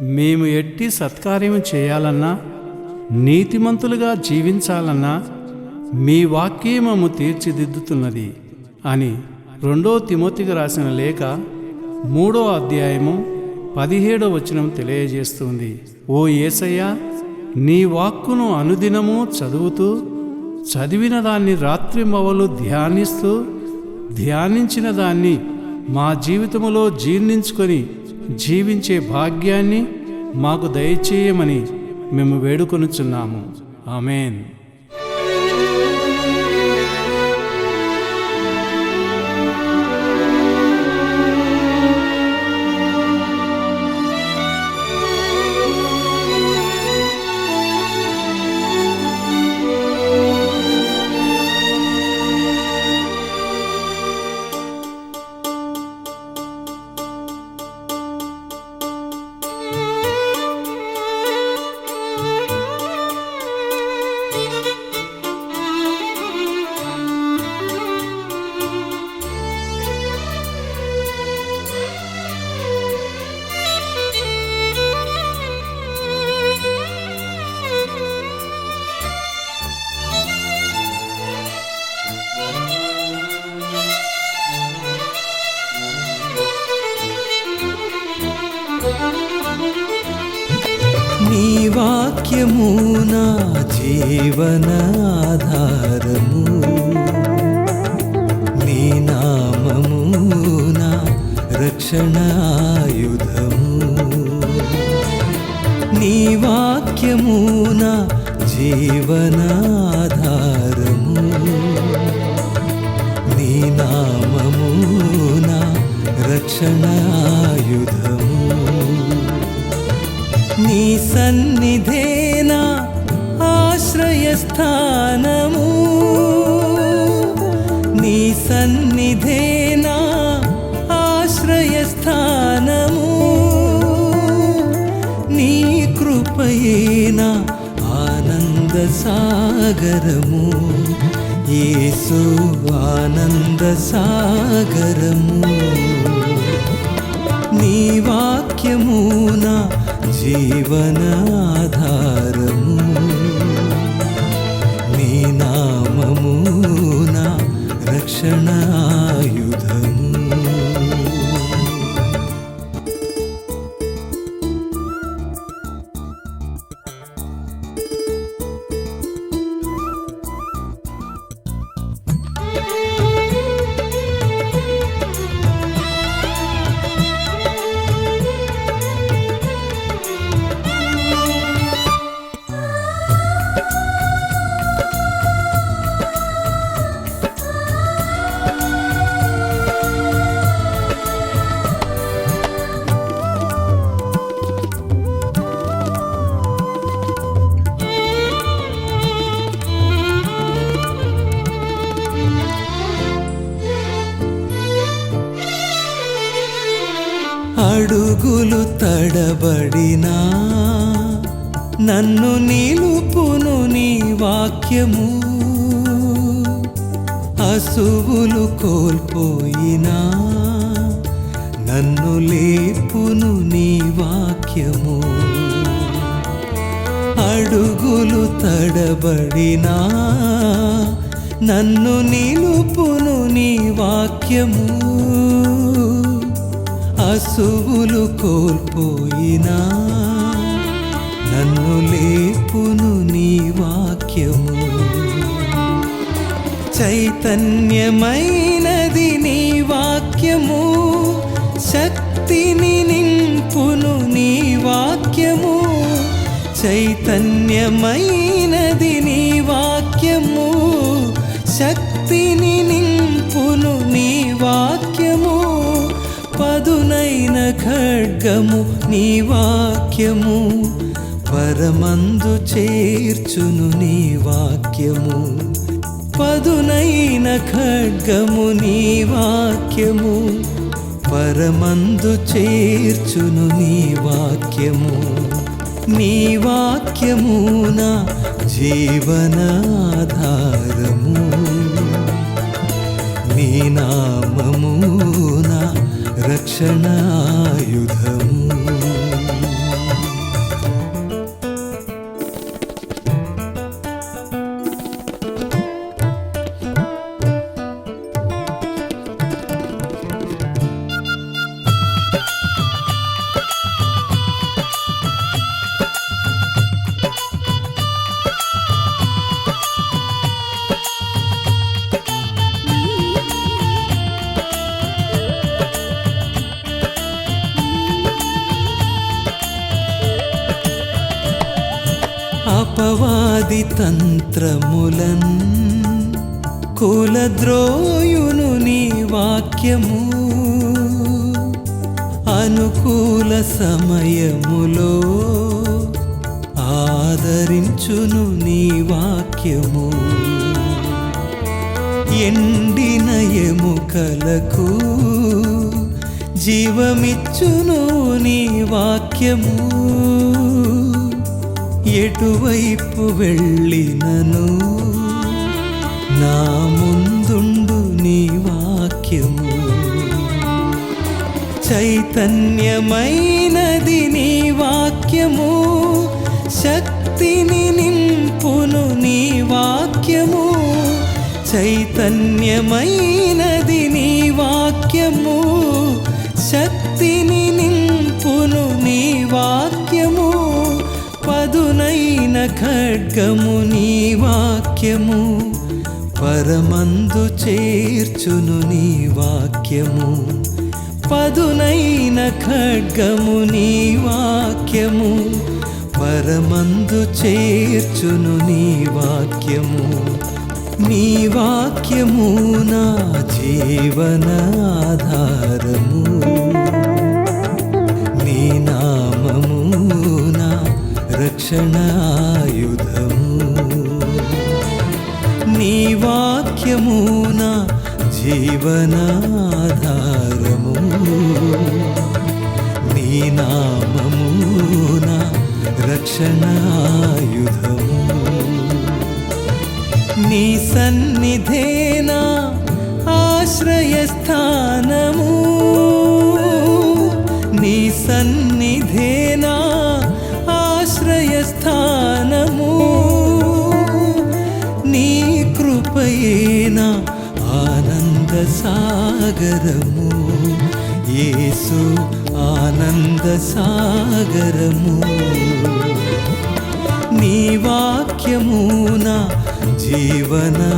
మేము ఎట్టి సత్కార్యం చేయాలన్నా నీతిమంతులుగా జీవించాలన్నా మీ వాక్యమము తీర్చిదిద్దుతున్నది అని రెండో తిమోతికి రాసిన లేఖ మూడో అధ్యాయము పదిహేడో వచనం తెలియజేస్తుంది. ఓ యేసయ్య నీ వాక్కును అనుదినము చదువుతూ చదివిన దాన్ని రాత్రింబవలు ధ్యానిస్తూ ధ్యానించిన దాన్ని మా జీవితములో జీర్ణించుకొని జీవించే భాగ్యాన్ని మాకు దయచేయమని మేము వేడుకొనుచున్నాము. ఆమెన్. నీ వాక్యము నా జీవన ఆధారము నీ నామము నా రక్షణ ఆయుధము నీ వాక్యము నా జీవన ఆధారము నీ నామము నా రక్షణ ఆయుధము నీ సన్నిధేనా ఆశ్రయస్థానము? నీ సన్నిధేనా ఆశ్రయస్థానము? నీ కృపయేన ఆనంద సాగరము యేసు ఆనంద సాగరము నీవా వాక్యము నా జీవనాధారము. నీ నామము నా రక్షణాయుధము. తడబడినా నన్ను నిలుపును నీ వాక్యము. అసువులు కోల్పోయినా నన్ను లేపును నీ వాక్యము. అడుగులు తడబడినా నన్ను నిలుపును నీ వాక్యము. పశువులు కోల్పోయినా నన్ను లేపును నీ వాక్యము. చైతన్యమైనది నీ వాక్యము శక్తిని నింపును నీ వాక్యము. చైతన్యమైనది నీ వాక్యము శక్తిని నింపును నీ వాక్యము. పదునైన ఖడ్గము నీ వాక్యము పరమందు చేర్చును నీ వాక్యము. పదునైన ఖడ్గము నీ వాక్యము పరమందు చేర్చును నీ వాక్యము. నీ వాక్యము నా జీవనాధారము నీ నామము నా అపవాది తంత్రములన్ కులద్రోయును నీ వాక్యము అనుకూల సమయములో ఆదరించును నీ వాక్యము. ఎండిన ఎముకలకు జీవమిచ్చును నీ వాక్యము. ఎటువైపు వెళ్ళినను? నా ముందుండు నీ వాక్యము. చైతన్యమైనది నీ వాక్యము. శక్తిని నింపును నీ వాక్యము. చైతన్యమైనది నీ వాక్యము. ఖడ్గము నీ వాక్యము పరమందు చేర్చును నీ వాక్యము. పదునైన ఖడ్గము నీ వాక్యము పరమందు చేర్చును నీ వాక్యము. నీ వాక్యము నా జీవనాధారము నీ నామము నా రక్షణాయుధము. నీ వాక్యము నా జీవనాధారము. నీ నామము నా రక్షణాయుధము. నీ సన్నిధేనా ఆశ్రయస్థానము. నీ సన్నిధే కృపయేనా ఆనంద సాగరము యేసు ఆనంద సాగరము నీ వాక్యమున జీవనా